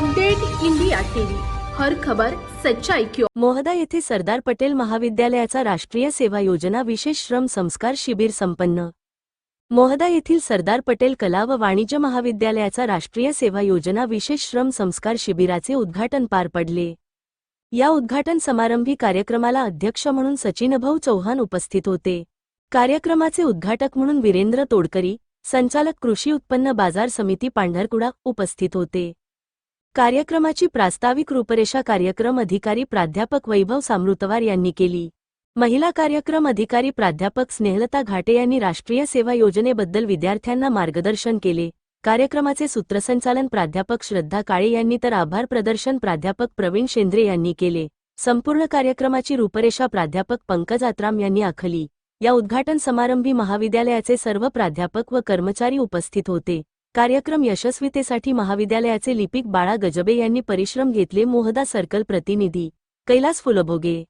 Update India TV. हर खबर सच्चाई क्यों मोहदा येथे सरदार पटेल महाविद्यालयाचा राष्ट्रीय सेवा योजना विशेष श्रम संस्कार शिबिर संपन्न. मोहदा येथील सरदार पटेल कला व वाणिज्य महाविद्यालयाचा राष्ट्रीय सेवा योजना विशेष श्रम संस्कार शिबिराचे उद्घाटन पार पडले. या उद्घाटन समारंभी कार्यक्रमाला अध्यक्ष म्हणून सचिनभाऊ चौहान उपस्थित होते. कार्यक्रमाचे उद्घाटक म्हणून वीरेंद्र तोडकरी संचालक कृषी उत्पन्न बाजार समिती पांढरकुडा उपस्थित होते. कार्यक्रमाची प्रास्ताविक रूपरेषा कार्यक्रम अधिकारी प्राध्यापक वैभव सामृतवार यांनी केली. महिला कार्यक्रम अधिकारी प्राध्यापक स्नेहलता घाटे यांनी राष्ट्रीय सेवा योजनेबद्दल विद्यार्थ्यांना मार्गदर्शन केले. कार्यक्रमाचे सूत्रसंचालन प्राध्यापक श्रद्धा काळे यांनी तर आभार प्रदर्शन प्राध्यापक प्रवीण शेंद्रे यांनी केले. संपूर्ण कार्यक्रमाची रूपरेषा प्राध्यापक पंकज आत्राम यांनी आखली. या उद्घाटन समारंभी महाविद्यालयाचे सर्व प्राध्यापक व कर्मचारी उपस्थित होते. कार्यक्रम यशस्वीतेसाठी महाविद्यालयाचे लिपिक बाळा गजबे यांनी परिश्रम घेतले मोहदा सर्कल प्रतिनिधी कैलास फुलभोगे.